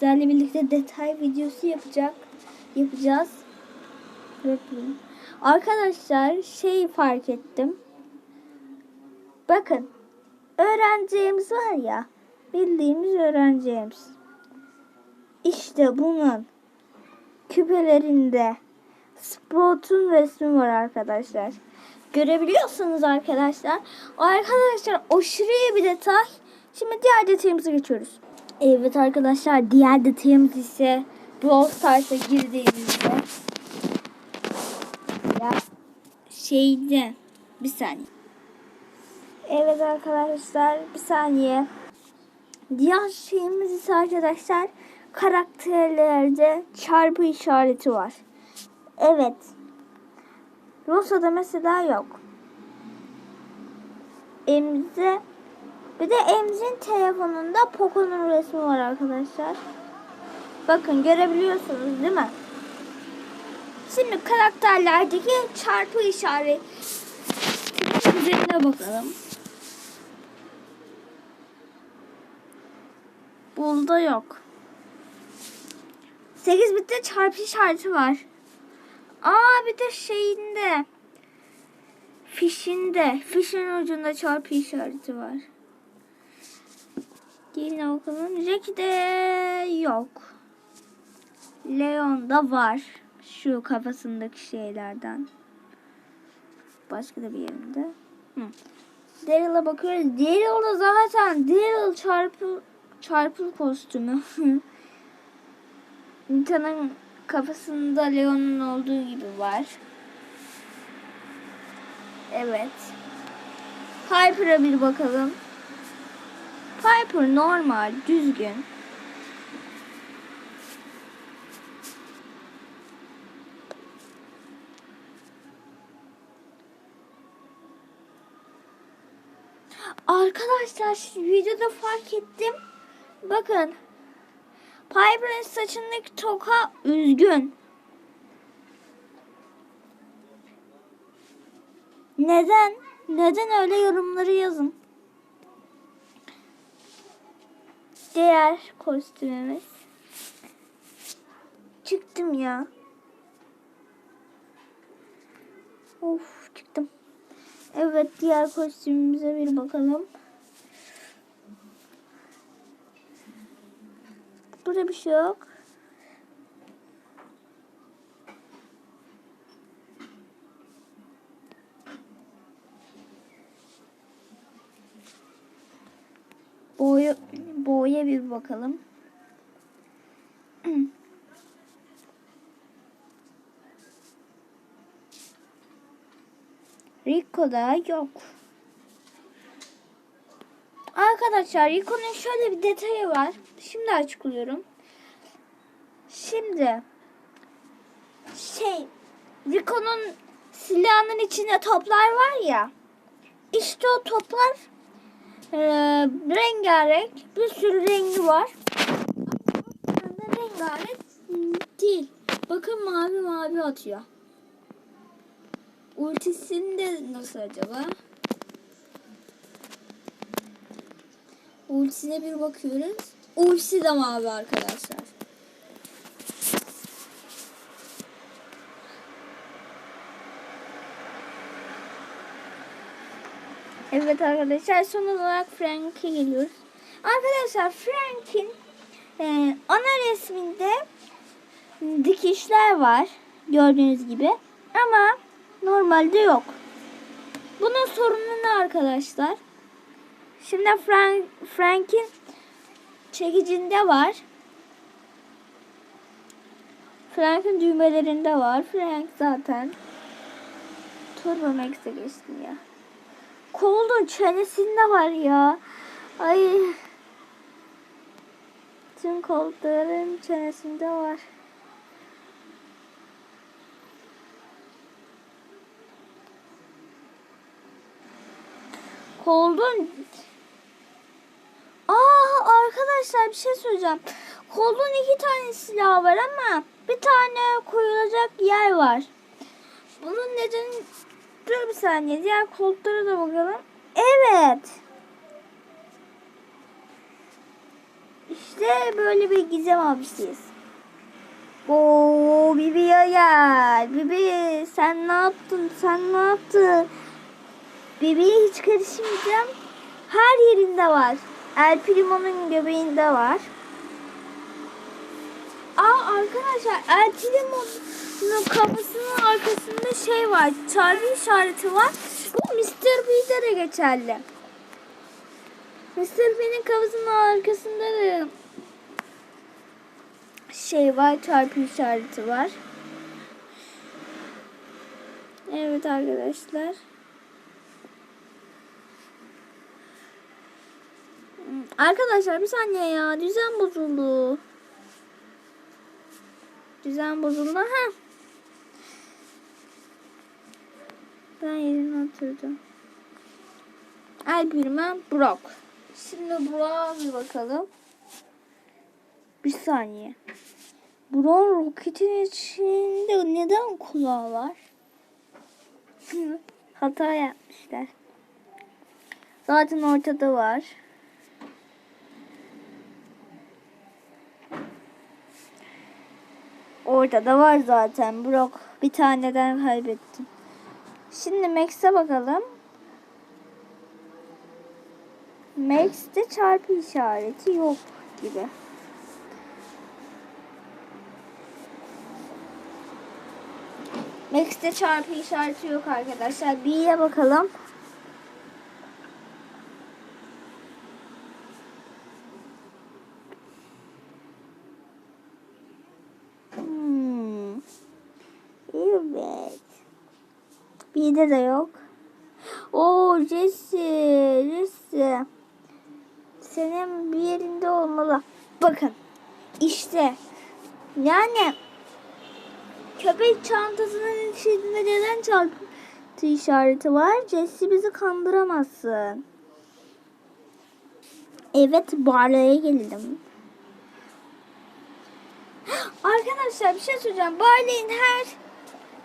sizlerle birlikte detay videosu yapacak yapacağız. Arkadaşlar şey fark ettim. Bakın öğreneceğimiz var ya bildiğimiz öğreneceğimiz. İşte bunun küpelerinde Sprout'un resmi var arkadaşlar. Görebiliyorsunuz arkadaşlar. Arkadaşlar aşırı bir detay. Şimdi diğer detayımıza geçiyoruz. Evet arkadaşlar diğer detayımız ise Brawl Stars'a girdiğimizde ya şeyde bir saniye. Evet arkadaşlar bir saniye. Diğer şeyimiz ise arkadaşlar karakterlerde çarpı işareti var. Evet. Rosa'da mesela yok. Emze bir de Emz'in telefonunda Poco'nun resmi var arkadaşlar. Bakın görebiliyorsunuz değil mi? Şimdi karakterlerdeki çarpı işareti üzerine bakalım. Bulda yok. 8 bitte çarpı işareti var. Aa bir de şeyinde. Fişinde. Fişin ucunda çarpı işareti var. Diğerine bakalım. Jack'de yok. Leon'da var. Şu kafasındaki şeylerden. Başka da bir yerinde. Hı. Daryl'a bakıyoruz. Daryl'da zaten Daryl çarpı çarpı kostümü. Nita'nın kafasında Leon'un olduğu gibi var. Evet. Piper'a bir bakalım. Piper normal, düzgün. Arkadaşlar videoda fark ettim. Bakın. Piper'ın saçındaki toka üzgün. Neden? Neden öyle yorumları yazın. Diğer kostümümüz. Çıktım ya. Of çıktım. Evet diğer kostümümüze bir bakalım. Burada bir şey yok. Boya bir bakalım. Rico'da yok. Arkadaşlar Rico'nun şöyle bir detayı var. Şimdi açıklıyorum. Şimdi şey Rico'nun silahının içinde toplar var ya. İşte o toplar e, rengarenk bir sürü rengi var. Ama rengarenk değil. Bakın mavi mavi atıyor. Ultisinde nasıl acaba? Ultisine bir bakıyoruz. Ultisi de mavi arkadaşlar. Evet arkadaşlar son olarak Frank'e geliyoruz. Arkadaşlar Frank'in e, ana resminde dikişler var. Gördüğünüz gibi. Ama normalde yok. Bunun sorunu ne arkadaşlar? Şimdi Frank, Frank'in çekicinde var. Frank'in düğmelerinde var. Frank zaten Turbo Max'e geçtim ya. Cold'un çenesinde var ya. Ay. Tüm Cold'ların çenesinde var. Cold'un Aa arkadaşlar bir şey söyleyeceğim. Cold'un iki tane silah var ama bir tane koyulacak yer var. Bunun nedeni dur bir saniye diğer koltuklara da bakalım. Evet. İşte böyle bir gizem abisiyiz. Oo Bibi'ye gel. Bibi sen ne yaptın? Sen ne yaptın? Bibi'ye hiç karışmayacağım. Her yerinde var. El Primo'nun göbeğinde var. Aa arkadaşlar El Primo'nun kafasının arkasında şey var. Çarpı işareti var. Bu Mr. P'de de geçerli. Mr. P'nin kafasının arkasında da şey var. Çarpı işareti var. Evet arkadaşlar. Arkadaşlar bir saniye ya. Düzen bozuldu. Düzen bozuldu. Ha. Ben yerine oturdum. Alpirmen Brock. Şimdi Brock'a bir bakalım. Bir saniye. Brock'un roketin içinde neden kulağı var? Hata yapmışlar. Zaten ortada var. Ortada var zaten. Brock bir taneden kaybettim. Şimdi Max'e bakalım. Max'te çarpı işareti yok gibi. Max'te çarpı işareti yok arkadaşlar. B'ye bakalım. Hmm. Evet. B'de de yok. Oo Jesse, Jesse. Senin bir yerinde olmalı. Bakın. İşte. Yani köpek çantasının içinde neden çarpı işareti var? Jesse bizi kandıramazsın. Evet Barley'e gelelim. Arkadaşlar bir şey söyleyeceğim. Barley'in her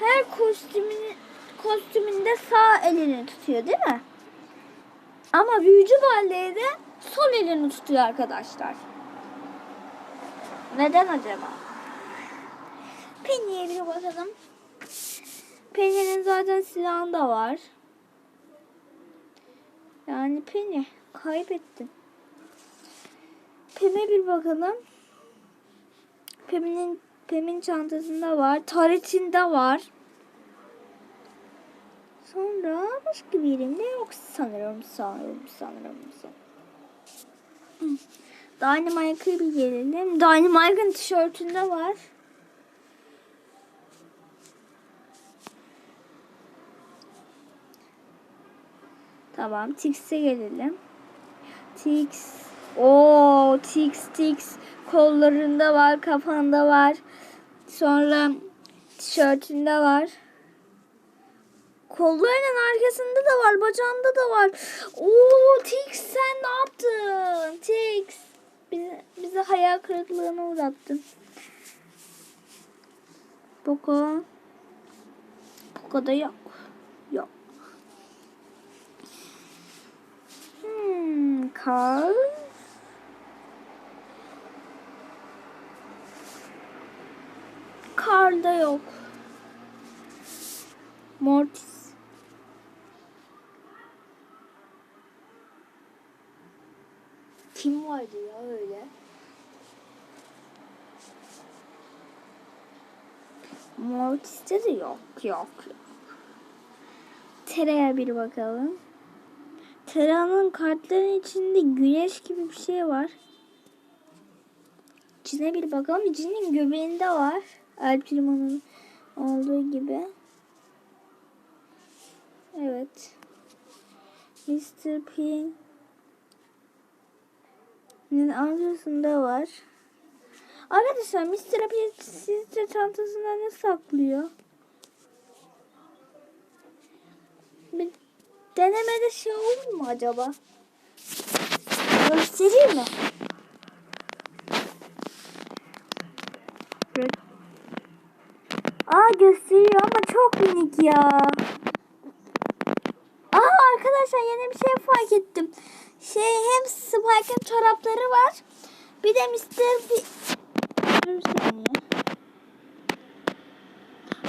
her kostümünü kostümünde sağ elini tutuyor değil mi? Ama büyücü Barley'de sol elini tutuyor arkadaşlar. Neden acaba? Penny'e bir bakalım. Penny'nin zaten silahında var. Yani Penny kaybettin. Pem'e bir bakalım. Pem'in Pem'in çantasında var. Taret'inde var. Sonra başka bir yerimde yok sanırım sanırım sanırım sanırım. Dynamite'a bir gelelim. Dynamite'ın tişörtünde var. Tamam. Tix'e gelelim. Tix. Oo, Tix Tix kollarında var, kafanda var. Sonra tişörtünde var. Kollarının arkasında da var, bacağında da var. Oo, Tix sen ne yaptın? Tix. Bizi, bizi hayal kırıklığına uğrattın. Poco. Poco da yok. Yok. Hmm, Carl. Carl'da yok. Mortis. Kim vardı ya öyle? Mortis'te de yok, yok. Tera'ya bir bakalım. Tera'nın kartların içinde güneş gibi bir şey var. Cin'e bir bakalım. Cin'in göbeğinde var. El Primo'nun olduğu gibi. Evet. Mr. P'nin arkasında var. Arkadaşlar Mr. P sizce çantasında ne saklıyor? Bir denemede şey olur mu acaba? Göstereyim mi? Aa gösteriyor ama çok minik ya. Aa arkadaşlar yeni bir şey fark ettim. Şey hem Spike'ın çorapları var Bir de Mr. Bir... Dur bir saniye.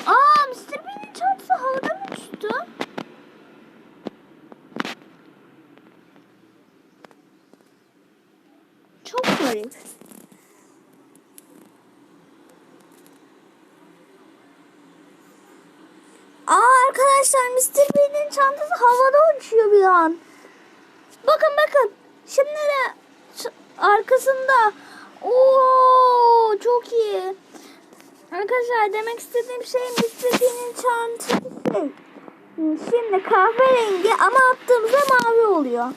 Aa Mr. Bean'in çantası havada mı uçtu? Çok garip. Aa arkadaşlar Mr. Bean'in çantası havada uçuyor bir an. Bakın bakın. Şimdi de arkasında. Oo çok iyi. Arkadaşlar demek istediğim şey. Bean'in çantası. Şimdi kahverengi ama attığımızda mavi oluyor.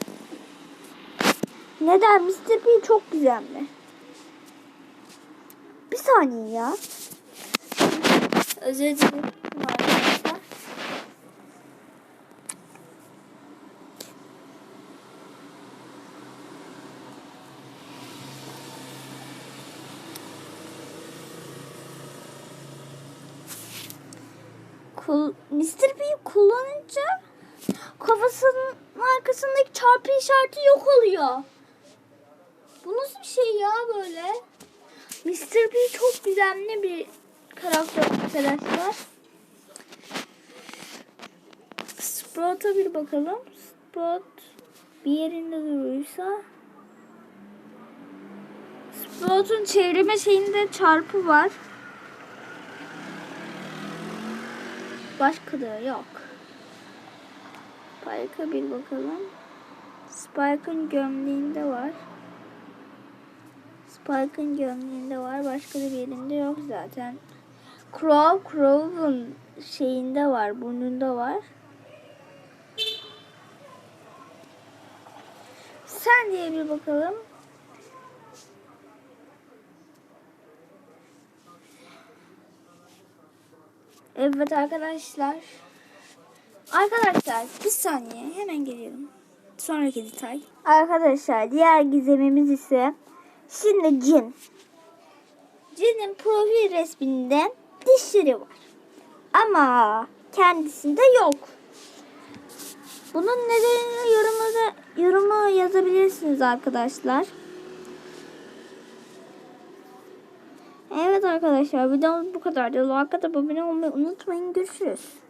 Neden? Mr. Bean çok güzeldi. Bir saniye ya. Özür dilerim arkadaşlar. Kul Mr. P kullanınca kafasının arkasındaki çarpı işareti yok oluyor. Bu nasıl bir şey ya böyle? Mr. P çok güzel bir karakter arkadaşlar. Sprout'a bir bakalım. Sprout bir yerinde durursa Sprout'un çevreme şeyinde çarpı var. Başka da yok. Spike'a bir bakalım. Spike'ın gömleğinde var. Spike'ın gömleğinde var. Başka da bir yerinde yok zaten. Crow, Crow'un şeyinde var. Burnunda var. Sen diye bir bakalım. Evet arkadaşlar. Arkadaşlar bir saniye hemen geliyorum. Sonraki detay. Arkadaşlar diğer gizemimiz ise şimdi cin. Cinin profil resminde dişleri var. Ama kendisinde yok. Bunun nedenini yorumlara, yoruma yazabilirsiniz arkadaşlar. Evet arkadaşlar videomuz bu kadardı. Like atıp abone olmayı unutmayın. Görüşürüz.